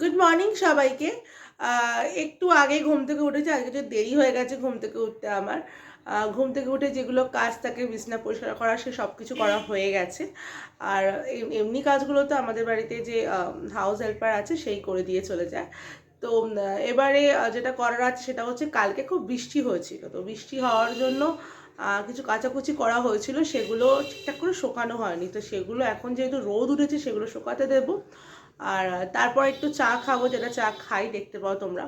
Good morning সবাইকে। একটু আগে ঘুম থেকে উঠেছি, আজকে একটু দেরি হয়ে গেছে ঘুম থেকে উঠতে আমার। ঘুম থেকে উঠে যেগুলো কাজ থাকে, বিছনা পরিষ্কার করা, সে সব কিছু করা হয়ে গেছে। আর এম- এমনি কাজগুলো তো আমাদের বাড়িতে যে হাউস হেল্পার আছে, সেই করে দিয়ে চলে যায়। তো এবারে যেটা করার আছে সেটা হচ্ছে কালকে খুব বৃষ্টি হয়েছিল। তো বৃষ্টি হওয়ার জন্য কিছু কাচাকুচি করা হয়েছিল, সেগুলো ঠিকঠাক করে শোকানো হয়নি। তো সেগুলো এখন যেহেতু রোদ উঠেছে, সেগুলো শোকাতে দেবো। আর তারপর একটু চা খাব, যেটা চা খাই, দেখতে পাও তোমরা।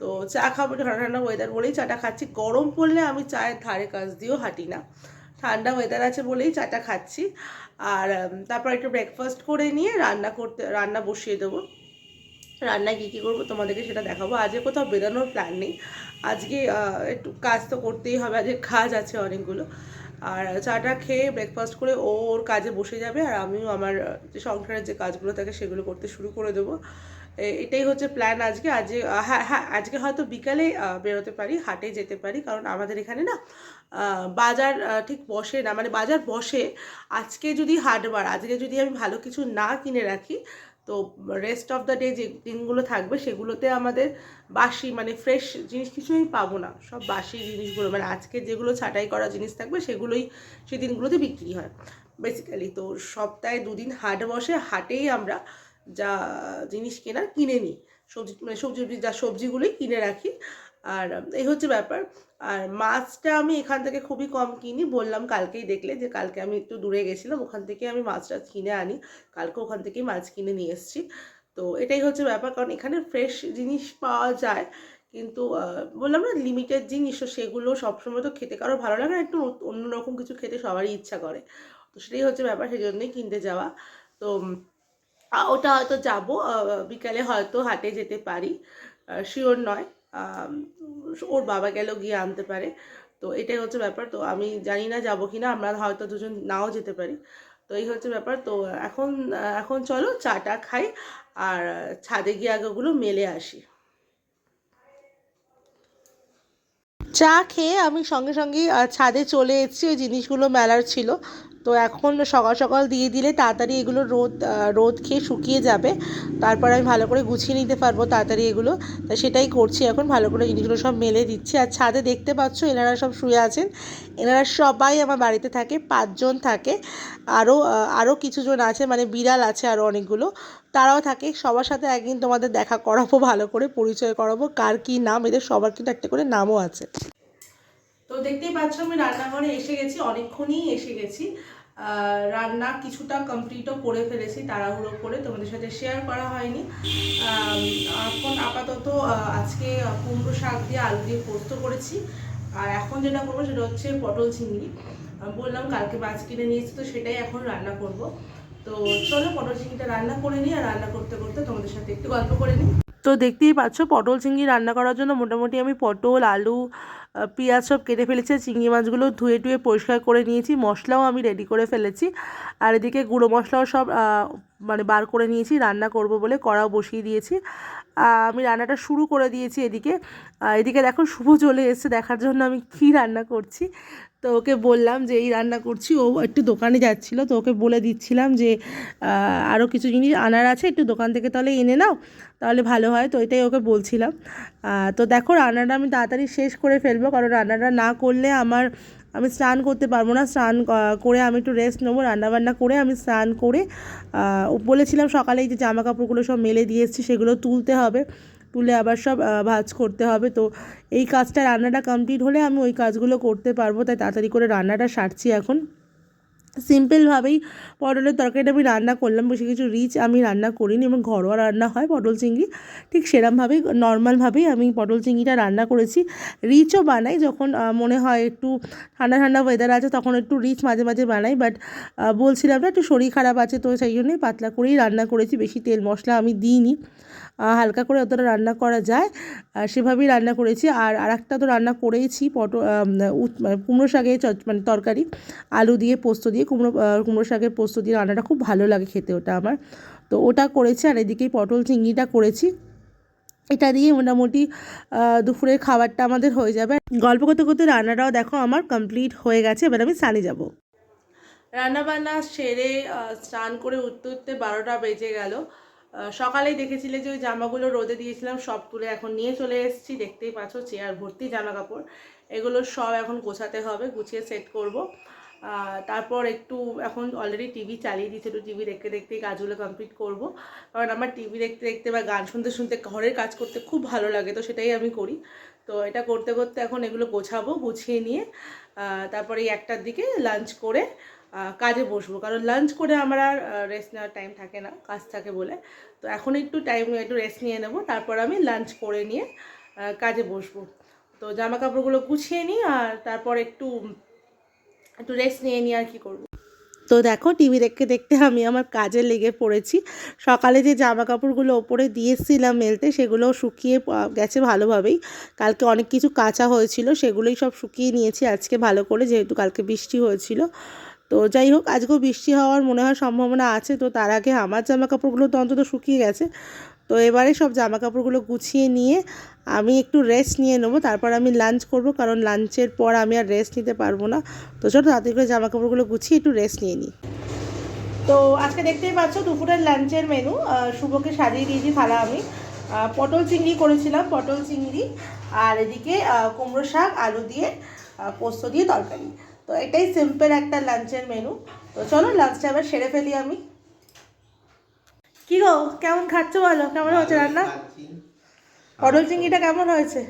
তো চা খাব ঠান্ডা ঠান্ডা ওয়েদার বলেই চাটা খাচ্ছি। গরম পড়লে আমি চায়ের ধারে কাছ দিয়েও হাঁটি না। ঠান্ডা ওয়েদার আছে বলেই চাটা খাচ্ছি। আর তারপর একটু ব্রেকফাস্ট করে নিয়ে রান্না করতে, রান্না বসিয়ে দেবো। রান্নায় কী কী করব তোমাদেরকে সেটা দেখাবো। আজকে কোথাও বেরোনোর প্ল্যান নেই। আজকে একটু কাজ তো করতেই হবে, আজকে কাজ আছে অনেকগুলো। আর চাটা খেয়ে ব্রেকফাস্ট করে ও ওর কাজে বসে যাবে আর আমিও আমার, যে সংসারের যে কাজগুলো থাকে সেগুলো করতে শুরু করে দেবো। এটাই হচ্ছে প্ল্যান আজকে। আজকে হ্যাঁ হ্যাঁ আজকে হয়তো বিকালে বেরোতে পারি, হাটে যেতে পারি, কারণ আমাদের এখানে না বাজার ঠিক বসে না মানে বাজার বসে। আজকে যদি হাটবার আজকে যদি আমি ভালো কিছু না কিনে রাখি তো রেস্ট অফ দ্য ডে যে দিনগুলো থাকবে সেগুলোতে আমাদের বাসি মানে ফ্রেশ জিনিস কিছুই পাবো না। সব বাসি জিনিসগুলো মানে আজকে যেগুলো ছাটাই করা জিনিস থাকবে সেগুলোই সেই দিনগুলোতে বিক্রি হয়। বেসিক্যালি তো সপ্তাহে দুদিন হাট বসে হাটেই আমরা যা জিনিস কেনার কিনে নিই। সবজি মানে সবজি, যা সবজিগুলি কিনে রাখি। আর এই হচ্ছে ব্যাপার। আর মাছটা আমি এখান থেকে খুবই কম কিনি। বললাম কালকেই দেখলে যে কালকে আমি একটু দূরে গেছিলাম। ওখান থেকে আমি মাছটা কিনে আনি। কালকে ওখান থেকেই মাছ কিনে নিয়ে এসেছি। তো এটাই হচ্ছে ব্যাপার। কারণ এখানে ফ্রেশ জিনিস পাওয়া যায়। কিন্তু বললাম না লিমিটেড জিনিস। তো সেগুলো সবসময় তো খেতে কারও ভালো লাগে না। একটু অন্যরকম কিছু খেতে সবারই ইচ্ছা করে। তো সেটাই হচ্ছে ব্যাপার। সেই জন্যই কিনতে যাওয়া। তো ওটা হয়তো যাব বিকালে হয়তো হাটে যেতে পারি শিওর নয় ওর বাবা গেলেও গিয়ে আনতে পারে, তো এটাই হচ্ছে ব্যাপার, তো আমি জানি না যাব কি না আমরা হয়তো দুজন নাও যেতে পারি, তো এই হচ্ছে ব্যাপার, তো এখন এখন চলো চাটা খাই, আর ছাদে গিয়ে আগেগুলো মেলে আসি। চা খেয়ে আমি সঙ্গে সঙ্গে আহ, ছাদে চলে এসেছি। ওই জিনিসগুলো মেলার ছিল। তো এখন সকাল সকাল দিয়ে দিলে তাড়াতাড়ি এগুলো রোদ রোদ খেয়ে শুকিয়ে যাবে। তারপর আমি ভালো করে গুছিয়ে নিতে পারব তাড়াতাড়ি এগুলো। তা সেটাই করছি এখন ভালো করে জিনিসগুলো সব মেলে দিচ্ছি। আর ছাদে দেখতে পাচ্ছ এনারা সব শুয়ে আছেন। এনারা সবাই আমার বাড়িতে থাকে পাঁচজন থাকে। আরও আরও কিছুজন আছে মানে বিড়াল আছে আরও অনেকগুলো। তারাও থাকে, সবার সাথে একদিন তোমাদের দেখা করাবো, ভালো করে পরিচয় করাবো, কার কী নাম, এদের সবার কিন্তু একটা করে নামও আছে। তো দেখতেই পাচ্ছ, আমি রান্নাঘরে এসে গেছি, অনেকক্ষণই এসে গেছি। রান্না কিছুটা কমপ্লিটও করে ফেলেছি, তাড়াহুড়ো করে, তোমাদের সাথে শেয়ার করা হয়নি। এখন আপাতত আজকে কুমড়ো শাক দিয়ে আলু দিয়ে পোস্ত করেছি। আর এখন যেটা করব, সেটা হচ্ছে পটল চিংড়ি বললাম, কালকে মাছ কিনে নিয়েছি, তো সেটাই এখন রান্না করব। তো চলো পটল চিংড়িটা রান্না করে নিই আর রান্না করতে করতে তোমাদের সাথে একটু গল্প করে নিই। তো দেখতেই পাচ্ছ, পটল চিংড়ি রান্না করার জন্য মোটামুটি আমি পটল, আলু পেঁয়াজ সব কেটে ফেলেছি চিংড়ি মাছগুলো ধুয়ে টুয়ে পরিষ্কার করে নিয়েছি। মশলাও আমি রেডি করে ফেলেছি। আর এদিকে গুঁড়ো মশলাও সব মানে বার করে নিয়েছি, রান্না করব বলে কড়াও বসিয়ে দিয়েছি। আমি রান্নাটা শুরু করে দিয়েছি এদিকে। এদিকে দেখো শুভ চলে এসেছে, দেখার জন্য আমি কী রান্না করছি। তো ওকে বললাম যে, এই রান্না করছি। ও একটু দোকানে যাচ্ছিল, তো ওকে বলে দিচ্ছিলাম যে আরও কিছু জিনিস আনার আছে, একটু দোকান থেকে তাহলে এনে নাও, তাহলে ভালো হয়। তো এটাই ওকে বলছিলাম। তো দেখো রান্নাটা আমি তাড়াতাড়ি শেষ করে ফেলব, কারণ রান্নাটা না করলে আমার আমি স্নান করতে পারব না। স্নান করে আমি একটু রেস্ট নেব, রান্নাবান্না করে আমি স্নান করে বলেছিলাম সকালে যে জামা কাপড়গুলো সব মেলে দিয়ে এসেছি, সেগুলো তুলতে হবে। তুলে আবার সব ভাজ করতে হবে। তো এই কাজটা রান্নাটা কমপ্লিট হলে আমি ওই কাজগুলো করতে পারব। তাই তাড়াতাড়ি করে রান্নাটা সারছি এখন। সিম্পলভাবেই পটলের তরকারিটা আমি রান্না করলাম বেশি কিছু রিচ আমি রান্না করিনি এবং ঘরোয়া রান্না হয় পটল চিংড়ি। ঠিক সেরমভাবেই নর্মালভাবেই আমি পটল চিংড়িটা রান্না করেছি। রিচও বানাই যখন মনে হয় একটু ঠান্ডা ঠান্ডা ওয়েদার আছে তখন একটু রিচ মাঝে মাঝে বানাই বাট বলছিলাম না একটু শরীর খারাপ আছে তো সেই জন্যই পাতলা করেই রান্না করেছি, বেশি তেল মশলা আমি দিইনি। হালকা করে অতটা রান্না করা যায়। সেভাবেই রান্না করেছি। আর আরেকটা তো রান্না করেইছি, পটল কুমড়ো শাকের চচ মানে তরকারি, আলু দিয়ে, পোস্ত দিয়ে, কুমড়ো কুমড়ো শাকের পোস্ত দিয়ে রান্নাটা খুব ভালো লাগে খেতে ওটা আমার। তো ওটা করেছি আর এদিকেই পটল চিংড়িটা করেছি। এটা দিয়ে মোটামুটি দুপুরের খাবারটা আমাদের হয়ে যাবে। গল্প করতে করতে রান্নাটাও দেখো আমার কমপ্লিট হয়ে গেছে। এবার আমি স্নানে যাব। রান্নাবান্না সেরে স্নান করে উঠতে উঠতে বারোটা বেজে গেল। সকালেই দেখেছিলে যে ওই জামাগুলো রোদে দিয়েছিলাম, সব তুলে এখন নিয়ে চলে এসেছি। দেখতেই পাচ্ছ চেয়ার ভর্তি জামা কাপড় এগুলো সব এখন গোছাতে হবে, গুছিয়ে সেট করব। তারপর একটু এখন অলরেডি টিভি চালিয়ে দিয়েছে, একটু টিভি দেখতে দেখতেই কাজগুলো কমপ্লিট করব। কারণ আমার টিভি দেখতে দেখতে বা গান শুনতে শুনতে ঘরের কাজ করতে খুব ভালো লাগে, তো সেটাই আমি করি। তো এটা করতে করতে এখন এগুলো গোছাবো, গুছিয়ে নিয়ে তারপরে একটার দিকে লাঞ্চ করে কাজে বসবো। কারণ লাঞ্চ করে আমার আর রেস্ট নেওয়ার টাইম থাকে না, কাজ থাকে বলে। তো এখন একটু টাইম একটু রেস্ট নিয়ে নেব, তারপর আমি লাঞ্চ করে নিয়ে কাজে বসবো। তো জামা কাপড়গুলো গুছিয়ে নিই আর তারপর একটু একটু রেস্ট নিয়ে নিই আর কি করব। তো দেখো টিভি দেখতে দেখতে আমি আমার কাজে লেগে পড়েছি। সকালে যে জামা কাপড়গুলো ওপরে দিয়েছিলাম মেলতে, সেগুলো শুকিয়ে গেছে ভালোভাবেই। কালকে অনেক কিছু কাঁচা হয়েছিল, সেগুলোই সব শুকিয়ে নিয়েছি। আজকে ভালো করে, যেহেতু কালকে বৃষ্টি হয়েছিল। তো যাই হোক, আজকেও বৃষ্টি হওয়ার মনে হয় সম্ভাবনা আছে। তো তার আগে আমার জামা কাপড়গুলো তো অন্তত শুকিয়ে গেছে। তো এবারে সব জামা কাপড়গুলো গুছিয়ে নিয়ে আমি একটু রেস্ট নিয়ে নেব। তারপর আমি লাঞ্চ করব, কারণ লাঞ্চের পর আমি আর রেস্ট নিতে পারব না। তো চলো তাড়াতাড়ি করে জামা কাপড়গুলো গুছিয়ে একটু রেস্ট নিয়ে নিই। তো আজকে দেখতেই পাচ্ছ দুপুরের লাঞ্চের মেনু শুভকে সাজিয়ে দিয়েছি থালা আমি। পটল চিংড়ি করেছিলাম, পটল চিংড়ি। আর এদিকে কুমড়ো শাক, আলু দিয়ে পোস্ত দিয়ে তরকারি। তো এটাই সিম্পল একটা লাঞ্চের মেনু তো চলো লাঞ্চটা এবার সেরে ফেলি আমি। কি গো কেমন খাচ্ছ বলো? কেমন হয়েছে রান্না। পটল চিংড়িটা কেমন হয়েছে?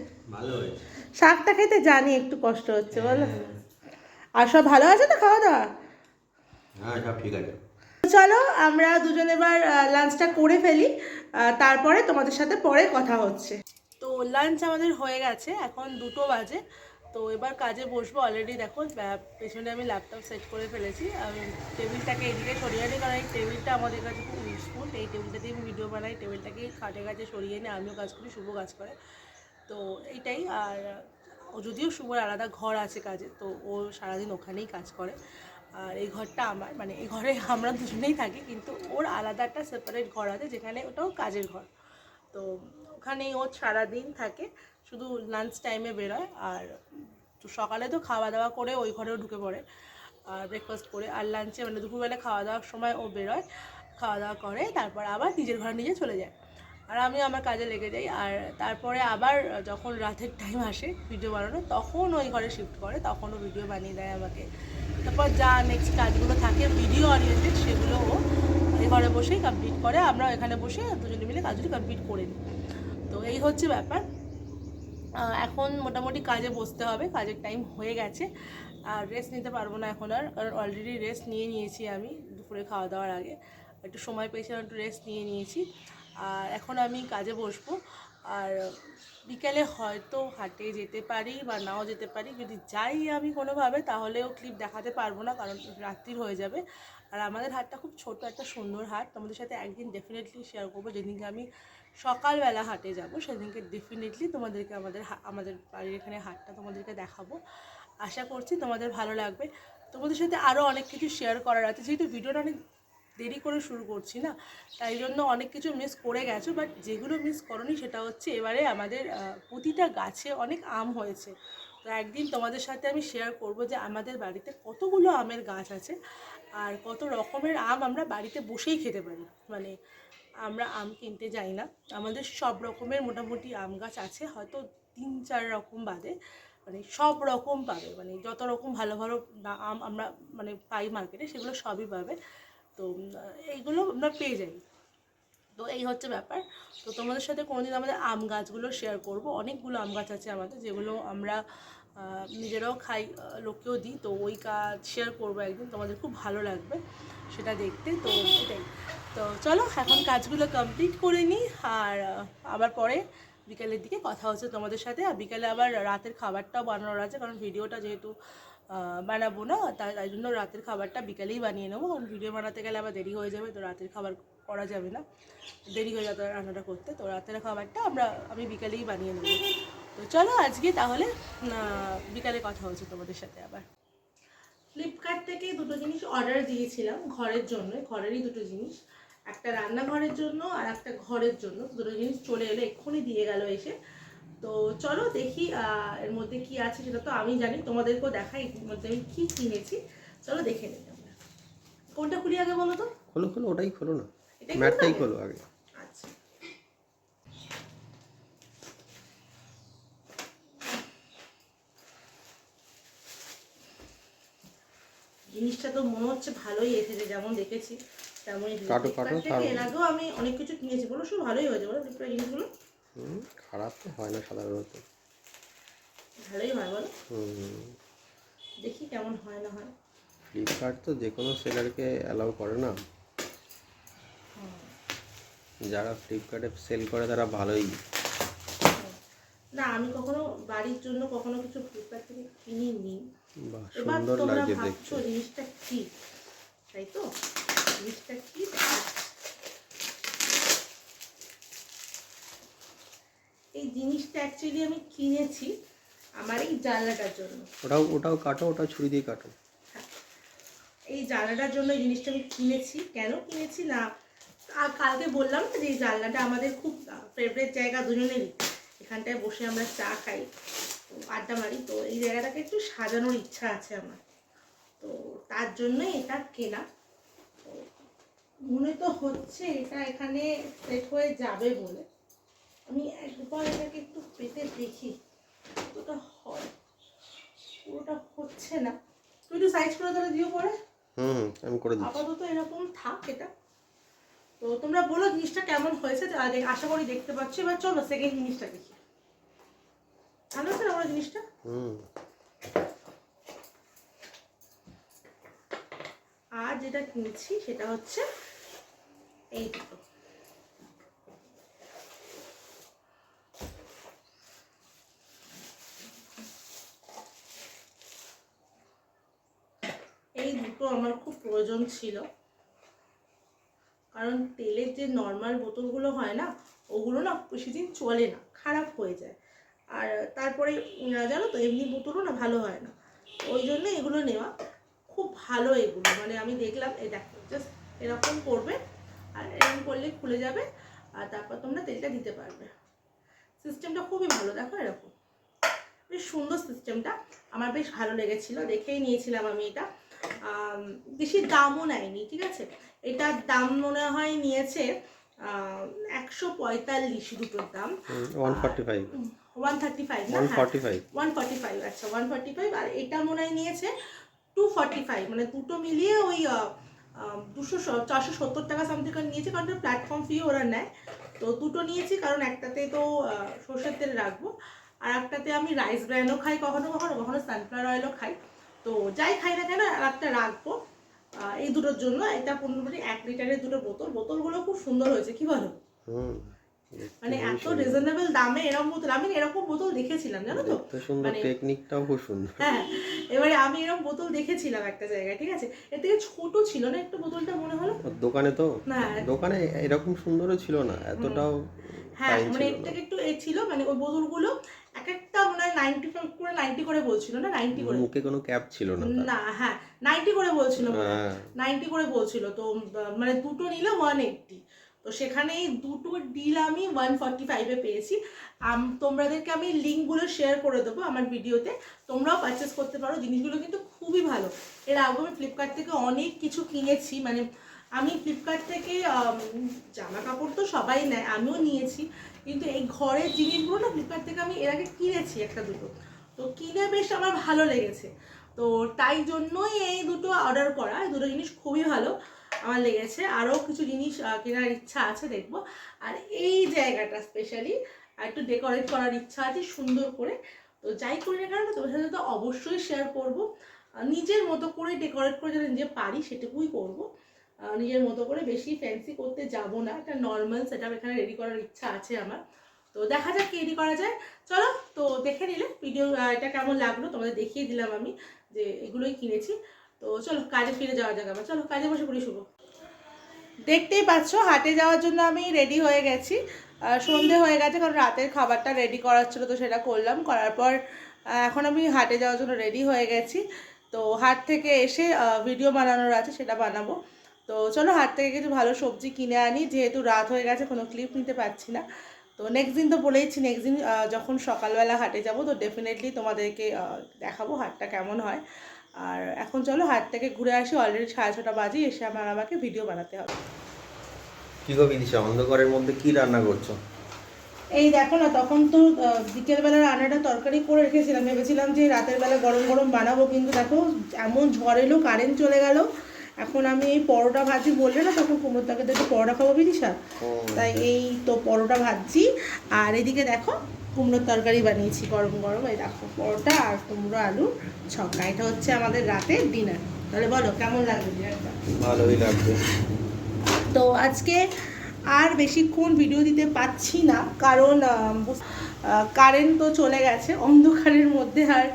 শাকটা খেতে জানি একটু কষ্ট হচ্ছে বলো। আর সব ভালো আছে তো খাওয়া দাওয়া? হ্যাঁ সব ঠিক আছে। চলো আমরা দুজন এবার লাঞ্চটা করে ফেলি। তারপরে তোমাদের সাথে পরে কথা হচ্ছে। তো লাঞ্চ আমাদের হয়ে গেছে এখন দুটো বাজে। তো এবার কাজে বসবো অলরেডি দেখো পেছনে আমি ল্যাপটপ সেট করে ফেলেছি আমি টেবিলটাকে এদিকে সরিয়ে নিই কারণ এই টেবিলটা আমাদের কাছে খুব ইউজফুল এই টেবিলটা দিয়ে আমি ভিডিও বানাই টেবিলটাকে খাটে কাছে সরিয়ে নিয়ে আমিও কাজ করি, শুভ কাজ করে। তো এইটাই, আর যদিও শুভর আলাদা ঘর আছে কাজে, তো ও সারাদিন ওখানেই কাজ করে। আর এই ঘরটা আমার মানে এই ঘরে আমরা দুজনেই থাকি, কিন্তু ওর আলাদা একটা সেপারেট ঘর আছে, যেখানে ওটাও কাজের ঘর। তো ওখানেই ও সারাদিন থাকে, শুধু লাঞ্চ টাইমে বেরোয় আর সকালে তো খাওয়া দাওয়া করে ওই ঘরেও ঢুকে পড়ে, আর ব্রেকফাস্ট করে, আর লাঞ্চে মানে দুপুরবেলা খাওয়া দাওয়ার সময় ও বেরোয়, খাওয়া দাওয়া করে, তারপর আবার নিজের ঘরে নিজে চলে যায়। আর আমি আমার কাজে লেগে যাই, আর তারপরে আবার যখন রাতের টাইম আসে ভিডিও বানানো, তখন ওই ঘরে শিফট করে তখনও ভিডিও বানিয়ে দেয় আমাকে। তারপর যা নেক্সট কাজগুলো থাকে ভিডিও ওরিয়েন্টেড সেগুলো ও ঘরে বসেই কমপ্লিট করে, আমরা এখানে বসে দুজনে মিলে কাজগুলি কমপ্লিট করে নিই। এই হচ্ছে ব্যাপার। এখন মোটামুটি কাজে বসতে হবে, কাজের টাইম হয়ে গেছে। আর রেস্ট নিতে পারব না এখন আর কারণ অলরেডি রেস্ট নিয়ে নিয়েছি আমি দুপুরে খাওয়া দাওয়ার আগে। একটু সময় পেয়েছিলাম, একটু রেস্ট নিয়ে নিয়েছি। আর এখন আমি কাজে বসবো। আর বিকেলে হয়তো হাটে যেতে পারি বা নাও যেতে পারি, যদি যাই আমি কোনোভাবে তাহলেও ক্লিপ দেখাতে পারব না, কারণ রাত্রির হয়ে যাবে। আর আমাদের হাটটা খুব ছোট, একটা সুন্দর হাট। তোমাদের সাথে একদিন ডেফিনেটলি শেয়ার করব। যেদিনকে আমি সকালবেলা হাটে যাব, সেদিনকে ডেফিনেটলি তোমাদেরকে আমাদের আমাদের বাড়ির এখানে হাটটা তোমাদেরকে দেখাবো। আশা করছি তোমাদের ভালো লাগবে। তোমাদের সাথে আরও অনেক কিছু শেয়ার করার আছে, যেহেতু ভিডিওটা অনেক দেরি করে শুরু করছি না, তাই জন্য অনেক কিছু মিস করে গেছো বাট যেগুলো মিস করনি সেটা হচ্ছে এবারে আমাদের প্রতিটা গাছে অনেক আম হয়েছে। তো একদিন তোমাদের সাথে আমি শেয়ার করব যে আমাদের বাড়িতে কতগুলো আমের গাছ আছে, আর কত রকমের আম আমরা বাড়িতে বসেই খেতে পারি। মানে আমরা আম কিনতে যাই না। আমাদের সব রকমের মোটামুটি আম গাছ আছে, হয়তো তিন চার রকম বাদে মানে সব রকম পাবে মানে যত রকম ভালো ভালো আম আমরা মানে পাই মার্কেটে সেগুলো সবই পাবে। তো এইগুলো আমরা পেয়ে যাই। তো এই হচ্ছে ব্যাপার। তো তোমাদের সাথে কোনোদিন আমাদের আম গাছগুলো শেয়ার করব। অনেকগুলো আম গাছ আছে আমাদের, যেগুলো আমরা নিজেরাও খাই লোককেও দিই, তো ওই কাজ শেয়ার করব একদিন। তোমাদের খুব ভালো লাগবে সেটা দেখতে, তো সেটাই। তো চলো, এখন কাজগুলো কমপ্লিট করে নিই, আর আবার পরে বিকালের দিকে কথা হচ্ছে তোমাদের সাথে। আর বিকালে আবার রাতের খাবারটাও বানানোর আছে, কারণ ভিডিওটা যেহেতু বানাবো না, তাই তাই জন্য রাতের খাবারটা বিকালেই বানিয়ে নেব। কারণ ভিডিও বানাতে গেলে আবার দেরি হয়ে যাবে, তো রাতের খাবার করা যাবে না। দেরি হয়ে যাবে রান্নাটা করতে, তো রাতের খাবারটা আমরা, আমি বিকালেই বানিয়ে নেব। তো চলো আজকে তাহলে আহ, বিকালে কথা হচ্ছে তোমাদের সাথে আবার। ফ্লিপকার্ট থেকে দুটো জিনিস অর্ডার দিয়েছিলাম ঘরের জন্য ঘরেরই দুটো জিনিস। একটা রান্নাঘরের জন্য আর একটা ঘরের জন্য। দুটো জিনিস চলে এলো এক্ষুনি দিয়ে গেল এসে। তো চলো দেখি আহ, এর মধ্যে কি আছে সেটা তো আমি জানি তোমাদেরকেও দেখাই এর মধ্যে আমি কি কিনেছি। চলো দেখে নিই আমরা। কোনটা খুলি আগে বলো তো? খোলো খোলো ওটাই খোলো না। ম্যাটটাই খোলো আগে। জিনিসটা তো মনে হচ্ছে ভালোই এসেছে যেমন দেখেছি তেমনই। কাটো, কাটো, এর আগেও আমি অনেক কিছু কিনেছি বলো সব ভালোই হয়েছে বলো ফ্লিপকার্ট জিনিসগুলো। খারাপ তো হয় না সাধারণত। ভালোই হয় বলো। হুম। দেখি কেমন হয় না হয়। ফ্লিপকার্ট তো যে কোনো সেলারকে অ্যালাউ করে না। যারা ফ্লিপকার্টে সেল করে তারা ভালোই। না আমি কখনো বাড়ির জন্য কখনো কিছু ফ্লিপকার্ট থেকে কিনিনি। বাহ সুন্দর লাগছে দেখতে। জিনিসটা কি? তাই তো? জিনিসটা কি? এই জিনিসটা অ্যাকচুয়ালি আমি কিনেছি আমার এই জানলাটার জন্য। ওটাও ওটাও কাটো ওটাও ছুরি দিয়ে কাটো। এই জানলাটার জন্য এই জিনিসটা আমি কিনেছি। কেন কিনেছি না? আর কালকে বললাম না যে এই জানলাটা আমাদের খুব ফেভারিট জায়গা দুজনেরই। এখানটায় বসে আমরা চা খাই। আড্ডা মারি। তো এই জায়গাটাকে একটু সাজানোর ইচ্ছা আছে আমার। তো তার জন্যই এটা কেনা। মনে তো হচ্ছে এটা এখানে সেট হয়ে যাবে বলে। আমি একবার এটাকে একটু পেতে দেখি। কতটা হয় পুরোটা হচ্ছে না। তুই একটু সাইজ করে তাহলে দিও পরে। হুম হুম, আমি করে দিচ্ছি। আপাতত এরকম থাক এটা। তো তোমরা বলো জিনিসটা কেমন হয়েছে। দেখ- আশা করি দেখতে পাচ্ছ। এবার চলো সেকেন্ড জিনিসটা দেখি। ভালো না আমার জিনিসটা হুম আর যেটা কিনছি সেটা হচ্ছে এই দুটো। এই দুটো আমার খুব প্রয়োজন ছিল। কারণ তেলের যে নর্মাল বোতলগুলো হয় না ওগুলো না বেশি দিন চলে না খারাপ হয়ে যায়। আর তারপরে জানো তো এমনি বোতলও না ভালো হয় না। ওই জন্য এগুলো নেওয়া। খুব ভালো এগুলো। মানে আমি দেখলাম এই দেখো জাস্ট এরকম করবে আর এরকম করলে খুলে যাবে আর তারপর তোমরা তেলটা দিতে পারবে। সিস্টেমটা খুবই ভালো দেখো এরকম। বেশ সুন্দর সিস্টেমটা আমার বেশ ভালো লেগেছিল দেখেই নিয়েছিলাম আমি এটা। বেশি দামও নেয়নি ঠিক আছে? এটার দাম মনে হয় নিয়েছে একশো পঁয়তাল্লিশ দুটোর দাম। One forty five one thirty five না ওয়ান ফর্টি ফাইভ আচ্ছা ওয়ান ফর্টি ফাইভ আর এটা মনে হয় নিয়েছে টু ফর্টি ফাইভ মানে দুটো মিলিয়ে ওই দুশো চারশো সত্তর টাকা সামথিং নিয়েছে কারণ প্ল্যাটফর্ম ফি ওরা নেয়। তো দুটো নিয়েছি কারণ একটাতে তো সর্ষের তেল রাখব আর একটাতে আমি রাইস ব্র্যান্ডও খাই কখনো কখনো কখনো সানফ্লাওয়ার অয়েলও খাই। তো যাই খাই না কেন আর একটা রাখব এই দুটোর জন্য। এটা মোটামুটি এক লিটারের দুটো বোতল। বোতলগুলো খুব সুন্দর হয়েছে কি বলো? মানে এত রিজনেবল দামে এরকম বোতল আমি এরকম বোতল দেখেছিলাম জানো তো? সুন্দর মানে- টেকনিকটাও খুব সুন্দর। হ্যাঁ এবারে আমি এরকম বোতল দেখেছিলাম একটা জায়গায় ঠিক আছে? এর থেকে ছোট ছিল না একটু বোতলটা মনে হলো? দোকানে তো? না দোকানে এরকম সুন্দরও ছিল না এতটাও হ্যাঁ মানে এর থেকে একটু এ ছিল মানে ওই বোতলগুলো এক একটা মনে হয় নাইনটি করে নাইনটি করে বলছিল না? নাইনটি করে। মুখে কোনো ক্যাপ ছিল না না হ্যাঁ নাইনটি করে বলছিল হ্যাঁ। নাইনটি করে বলছিল তো মানে দুটো নিলে ওয়ান এইটটি তো সেখানে এই দুটো ডিল আমি ওয়ান ফর্টি ফাইভে পেয়েছি। তোমাদেরকে আমি লিঙ্কগুলো শেয়ার করে দেবো আমার ভিডিওতে তোমরাও পারচেস করতে পারো, জিনিসগুলো কিন্তু খুবই ভালো। এর আগে আমি ফ্লিপকার্ট থেকে অনেক কিছু কিনেছি মানে আমি ফ্লিপকার্ট থেকে জামা কাপড় তো সবাই নেয়, আমিও নিয়েছি। কিন্তু এই ঘরের জিনিসগুলো না ফ্লিপকার্ট থেকে আমি এর আগে কিনেছি একটা দুটো। তো কিনে বেশ আমার ভালো লেগেছে। তো তাই জন্যই এই দুটো অর্ডার করা। দুটো জিনিস খুবই ভালো। আমার লেগেছে। আরও কিছু জিনিস কেনার ইচ্ছা আছে দেখব। আর এই জায়গাটা স্পেশালি একটু ডেকোরেট করার ইচ্ছা আছে সুন্দর করে। তো যাই করি না কেন, তোমার সাথে তো অবশ্যই শেয়ার করব। নিজের মতো করে ডেকোরেট করে যেটা নিজে পারি, সেটুকুই করব। নিজের মতো করে বেশি ফ্যান্সি করতে যাব না। একটা নর্মাল সেট এখানে রেডি করার ইচ্ছা আছে আমার। তো দেখা যাক কি রেডি করা যায়। চলো, তো দেখে নিলে। ভিডিও এটা কেমন লাগল তোমাদের দেখিয়ে দিলাম আমি যে এগুলোই কিনেছি। তো চলো, কাজে ফিরে যাওয়া যাক আবার। চলো, কাজে বসে পড়ি শুভ। দেখতেই পাচ্ছ, হাটে যাওয়ার জন্য আমি রেডি হয়ে গেছি। সন্ধে হয়ে গেছে, কারণ রাতের খাবারটা রেডি করার ছিল, তো সেটা করলাম। করার পর এখন আমি হাটে যাওয়ার জন্য রেডি হয়ে গেছি। তো হাট থেকে এসে ভিডিও বানানোর আছে, সেটা বানাবো। তো চলো, হাট থেকে কিছু ভালো সবজি কিনে আনি। যেহেতু রাত হয়ে গেছে, কোনো ক্লিপ নিতে পারছি না। তো নেক্সট দিন তো বলেইছি নেক্সট দিন যখন সকালবেলা হাটে যাব, তো ডেফিনেটলি তোমাদেরকে দেখাবো হাটটা কেমন হয়। আর এখন চলো হাত থেকে ঘুরে আসি অলরেডি সাড়ে ছটা বাজে এসে আমার আমাকে ভিডিও বানাতে হবে। কি গো বিদিশা অন্ধকারের মধ্যে কি রান্না করছ? এই দেখো না তখন তো বিকেলবেলা রান্নাটা তরকারি করে রেখেছিলাম। ভেবেছিলাম যে রাতের বেলা গরম গরম বানাবো কিন্তু দেখো এমন ঝড় এলো কারেন্ট চলে গেল। এখন আমি এই পরোটা ভাজি বললে না তখন কুমড়োর তাকে একটু পরোটা খাব বিদিশা তাই এই তো পরোটা ভাজছি। আর এদিকে দেখো কুমড়োর তরকারি বানিয়েছি গরম গরম এই দেখো পরোটা আর কুমড়ো আলু ছক্কা। এটা হচ্ছে আমাদের রাতের ডিনার তাহলে বলো কেমন লাগবে ডিনারটা ভালোই লাগবে। তো আজকে আর বেশিক্ষণ ভিডিও দিতে পাচ্ছি না কারণ কারেন্ট তো চলে গেছে অন্ধকারের মধ্যে আর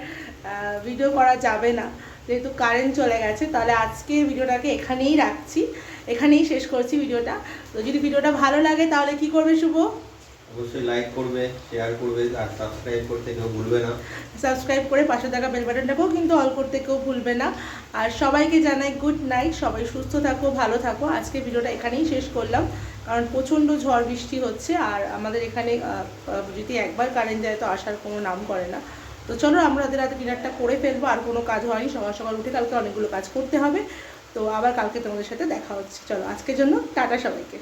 ভিডিও করা যাবে না। যেহেতু কারেন্ট চলে গেছে তাহলে আজকে ভিডিওটাকে এখানেই রাখছি। এখানেই শেষ করছি ভিডিওটা। তো যদি ভিডিওটা ভালো লাগে তাহলে কি করবে শুভ? অবশ্যই লাইক করবে শেয়ার করবে আর সাবস্ক্রাইব করতে কেউ ভুলবে না। সাবস্ক্রাইব করে পাশে থাকা বেল বাটনটাকেও কিন্তু অল করতে কেউ ভুলবে না। আর সবাইকে জানাই গুড নাইট সবাই সুস্থ থাকো ভালো থাকো। আজকে ভিডিওটা এখানেই শেষ করলাম। কারণ প্রচণ্ড ঝড় বৃষ্টি হচ্ছে আর আমাদের এখানে যদি একবার কারেন্ট যায় তো আসার কোনো নাম করে না। তো চলো, আমরা ওদের রাতে ডিনারটা করে ফেলব, আর কোনো কাজ হয়নি, সকাল সকাল উঠে কালকে অনেকগুলো কাজ করতে হবে। তো আবার কালকে তোমাদের সাথে দেখা হচ্ছে। চলো, আজকের জন্য টাটা সবাইকে।